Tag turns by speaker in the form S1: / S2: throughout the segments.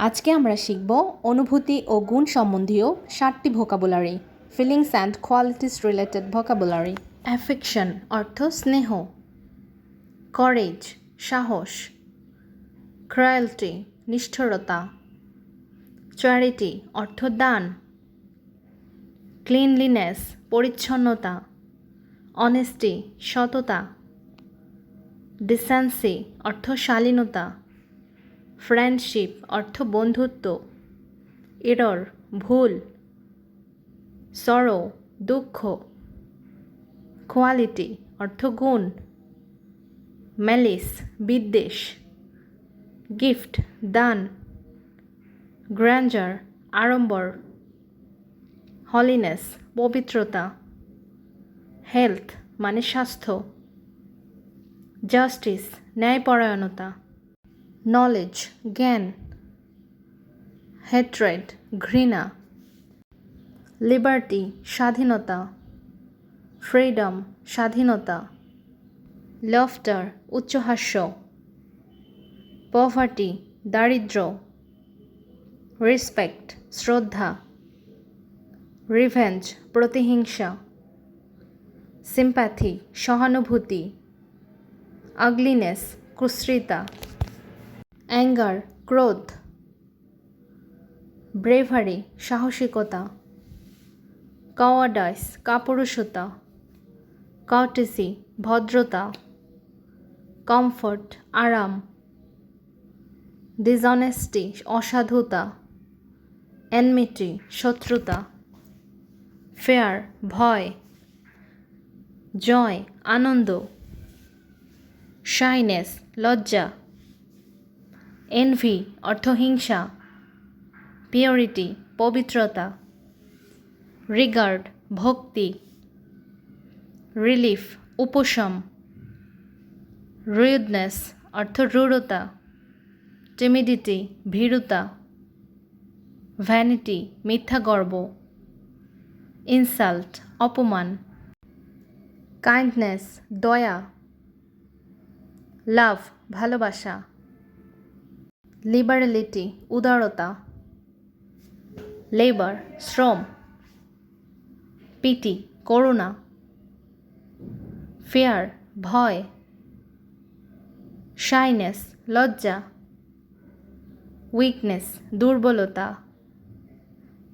S1: আজকে আমরা শিখব অনুভূতি ও গুণ সম্বন্ধীয় সাতটি vocabulary feelings and qualities related vocabulary affection অর্থ স্নেহ. করেজ সাহস. ক্রয়ালটি নিষ্ঠুরতা. চ্যারিটি অর্থ দান. ক্লিনলিনেস পরিচ্ছন্নতা. অনেস্টি সততা. ডিসেন্সি অর্থ শালীনতা. ফ্রেন্ডশিপ অর্থ বন্ধুত্ব এরর ভুল সরো দুঃখ কোয়ালিটি অর্থ গুণ ম্যালিস বিদ্বেষ গিফট দান গ্র্যান্ডার আড়ম্বর হলিনেস পবিত্রতা হেলথ মানে স্বাস্থ্য জাস্টিস ন্যায়পরায়ণতা। নলেজ জ্ঞান হেট্রেড ঘৃণা লিবার্টি স্বাধীনতা ফ্রিডম স্বাধীনতা লফটার উচ্চহাস্য পভার্টি দারিদ্র রেসপেক্ট শ্রদ্ধা রিভেঞ্জ প্রতিহিংসা সিম্প্যাথি সহানুভূতি আগলিনেস কুশ্রিতা। অ্যাঙ্গার, ক্রোধ, ব্রেভারি, সাহসিকতা, কাওয়াডাইস, কাপুরুষতা কার্টেসি ভদ্রতা, কমফর্ট, আরাম, ডিসঅনেস্টি, অসাধুতা, এনমিটি, শত্রুতা, ফেয়ার, ভয়, জয়, আনন্দ, শাইনেস, লজ্জা এনভি, অর্থহিংসা পিওরিটি পবিত্রতা রিগার্ড ভক্তি রিলিফ উপশম রুডনেস অর্থ রূঢ়তা টিমিডিটি ভীরুতা ভ্যানিটি মিথ্যা গর্ব ইনসাল্ট অপমান কাইন্ডনেস দয়া লাভ ভালোবাসা লিবারেলিটি উদারতা। লেবার শ্রম। পিটি করুণা। ফেয়ার ভয়। শাইনেস লজ্জা। উইকনেস দুর্বলতা।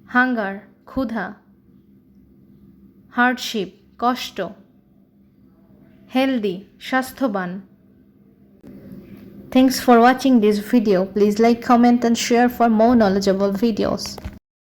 S1: হাঙ্গার ক্ষুধা। হার্ডশিপ কষ্ট। হেলদি স্বাস্থ্যবান। Thanks for watching this video. Please like, comment and share for more knowledgeable videos.